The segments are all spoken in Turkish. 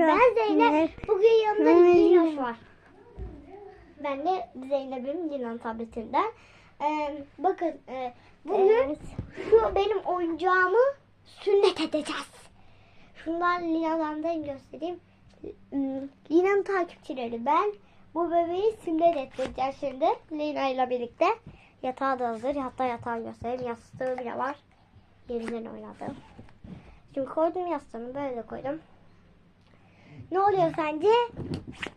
Ben Zeynep. Bugün yanımda Linoş var. Ben de Zeynep'im Lino'nun tabletinden. Ee, bakın e, bugün şu benim oyuncağımı sünnet edeceğiz. Şundan Lina'dan da göstereyim. Hmm, Lina'nın takipçileri ben. Bu bebeği sünnet ettireceğiz şimdi. Lina ile birlikte. Yatağı da hazır. Hatta yatağı göstereyim. Yastığı bile var. Yerinden oynadım. Şimdi koydum yastığını böyle koydum. Ne oluyor sence?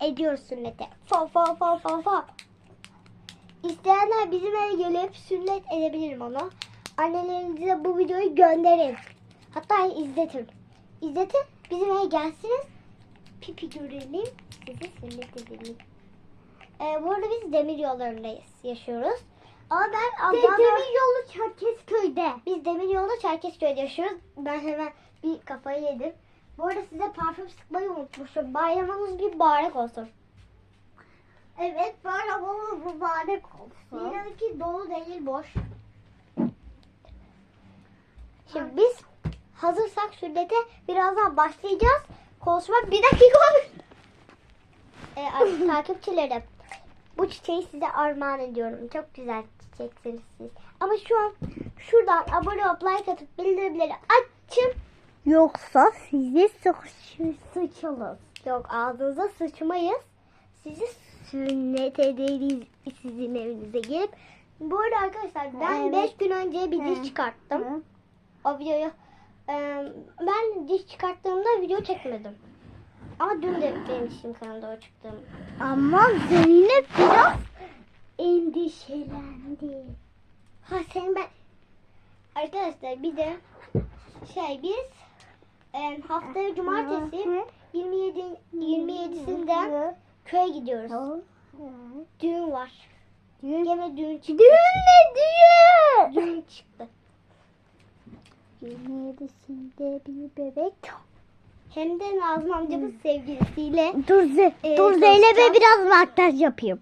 Ediyoruz sünnete. Fa fa fa fa fa. İsteyenler bizim eve gelip sünnet edebilirim onu. Annelerinize bu videoyu gönderin. Hatta izletin. İzletin. Bizim eve gelsiniz. Pipi görelim. Sizi sünnet edelim. Ee, bu arada biz demir yollarındayız. Yaşıyoruz. Ama ben ablamla... Demir yolu Çerkezköy'de. Biz demir yolda Çerkezköy'de yaşıyoruz. Ben hemen bir kafayı yedim. Bu arada size parfüm sıkmayı unutmuşum. Bayramınız bir mübarek olsun. Evet bayramımız mübarek olsun. Lina'nınki dolu değil boş. Şimdi biz hazırsak sünnete birazdan başlayacağız. Konuşma bir dakika. Ee, takipçilerim. Bu çiçeği size armağan ediyorum. Çok güzel çiçeksiniz siz. Ama şu an şuradan abone olup like atıp bildirimleri açın. Yoksa sizi sıkış, sıçalım. Yok ağzınıza sıçmayız. Sizi sünnet ederiz sizin evinize gelip. Bu arada arkadaşlar ben Evet. 5 gün önce bir diş çıkarttım. Hı. O videoyu e, ben diş çıkarttığımda video çekmedim. Ama dün de benim dişim kanalda o çıktım. Ama Zeynep biraz endişelendi. Ha sen ben arkadaşlar bir de şey biz e, haftaya cumartesi Hı. 27 27'sinden köye gidiyoruz. Düğün var. Gene düğün çıktı. Düğün ne düğün? Düğün çıktı. 27'sinde bir bebek. Hem de Nazım amcamın sevgilisiyle. Dur, Ze Ee, dur. Zeynep'e biraz makyaj yapayım.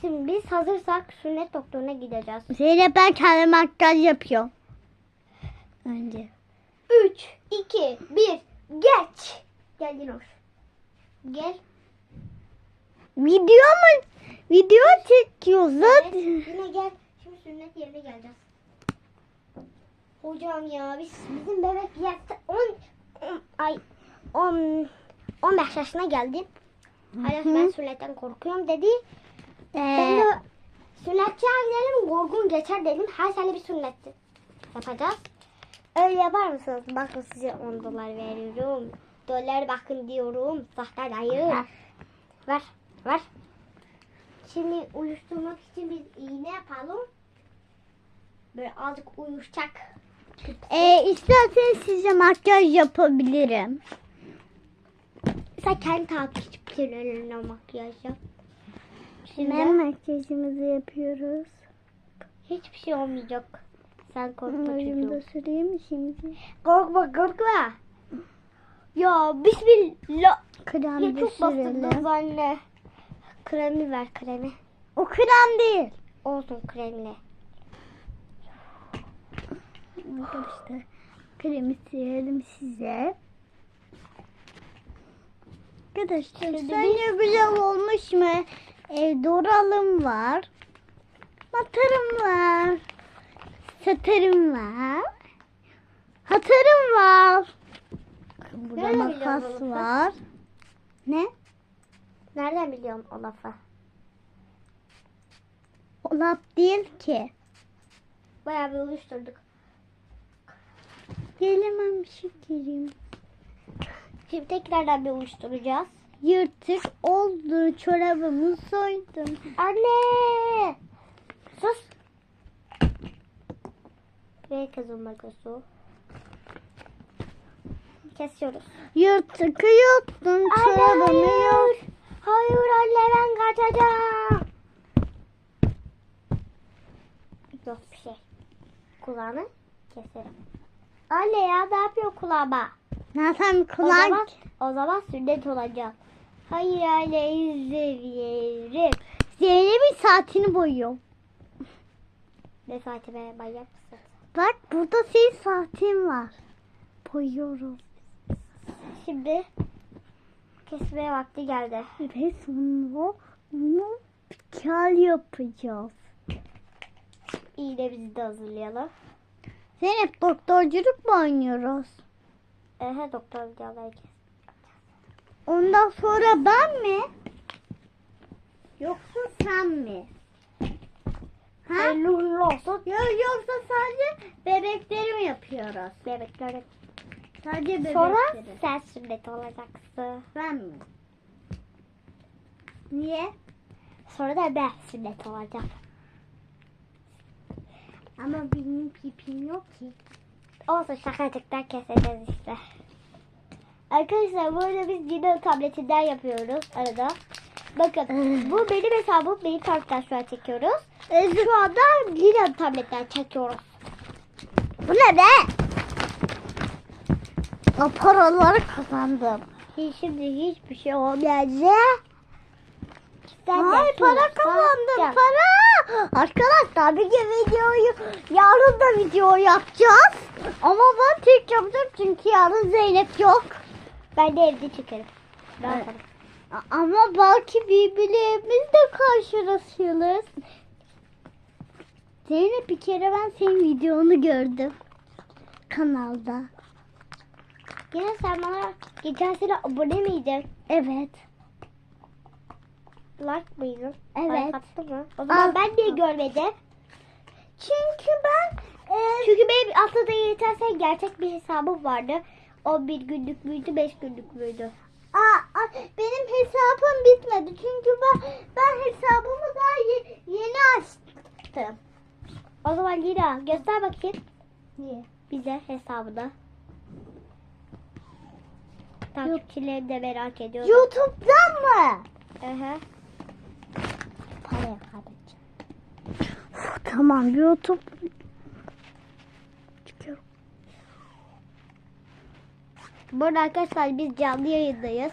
Şimdi biz hazırsak sünnet doktoruna gideceğiz. Zeynep ben kendi makyaj yapıyorum. Önce. 3, 2, 1, geç. Gel Dinoş. Gel. Video mu? Video çekiyoruz. Evet, yine gel. Şimdi sünnet yerine geleceğiz. Hocam ya biz bizim bebek yattı 10 ay 10 15 yaşına geldi. Hala ben sünnetten korkuyorum dedi. Ben Ee, de sünnetçiye gidelim korkun geçer dedim. Her sene bir sünnet yapacağız. Öyle yapar mısınız? Bakın size 10 dolar veriyorum. Dolar bakın diyorum. Sahte hayır. Ver. Ver. Şimdi uyuşturmak için biz iğne yapalım. Böyle azıcık uyuşacak. e, isterseniz size makyaj yapabilirim. Sen kendi takipçilerine makyaj yap. Şimdi Hemen makyajımızı yapıyoruz. hiçbir şey olmayacak. Sen korkma çocuğum. da süreyim şimdi. Korkma korkma. Ya bismillah. Krem Ya çok bastırdınız anne. Kremi ver kremi. O krem değil. Olsun kremle. Arkadaşlar kremi sürelim size. Arkadaşlar sence güzel olmuş mu? Evde oralım var. Matarım var. Satarım var. Hatarım var. Burada Nereden makas biliyorsun var. Ne? Nereden biliyorum o lafı? O laf değil ki. Bayağı bir oluşturduk. Gelemem şekerim. Şimdi tekrardan bir oluşturacağız. Yırtık oldu. Çorabımı soydum. Anne! Sus! Ve kızım makosu. Kesiyoruz. Yırtık yuttum. Çorabımı yok. Hayır anne ben kaçacağım. Yok bir şey. Kulağını keserim. Anne ya ne yapıyor kulağıma? Nereden O zaman, kulak? o zaman sünnet olacak. Hayır anne izleyelim. Zeynep'in saatini boyuyor. Ne saati be manyak mısın? Bak burada senin saatin var. Boyuyoruz. Şimdi kesmeye vakti geldi. Ve sonra bunu pikal yapacağız. İğnemizi de hazırlayalım. Zeynep doktorculuk mu oynuyoruz? Ehe doktor videoları. Ondan sonra ben mi? Yoksa sen mi? Ha? Hayırlı uğurlu olsun. Yok yoksa sadece bebekleri mi yapıyoruz? Bebekleri. Sadece bebekleri. Sonra sen sünnet olacaksın. ben mi? Niye? Sonra da ben sünnet olacağım. Ama benim pipim yok ki. Olsun şakacıktan keseceğiz işte. Arkadaşlar bu arada biz yine tabletinden yapıyoruz arada. Bakın bu benim hesabım. Benim tabletten şu an çekiyoruz. Şu anda yine tabletten çekiyoruz. Bu ne be? O paraları kazandım. Hiç- Şimdi hiçbir şey olmayacak. Hayır para kazandım para. Arkadaşlar bir gün videoyu yarın da video yapacağız. Ama ben tek yapacağım çünkü yarın Zeynep yok. Ben de evde çekerim. Ne Evet. Ama belki birbirlerimizle karşılaşırız. Zeynep bir kere ben senin videonu gördüm. Kanalda. Yine sen bana geçen sene abone miydin? Evet. Like mıydın? Evet. Like attı mı? O zaman Attı. ben niye görmedim? Çünkü ben e, Çünkü benim aslında geçen sene gerçek bir hesabım vardı. O bir günlük müydü, beş günlük müydü? Aa, benim hesabım bitmedi çünkü ben ben hesabımı daha ye- yeni açtım. O zaman Lina göster bakayım Niye? bize hesabını. Takipçilerim de merak ediyor. YouTube'dan mı? Aha. Paraya kaybedeceğim. Tamam YouTube. Çıkıyorum. Burada arkadaşlar biz canlı yayındayız.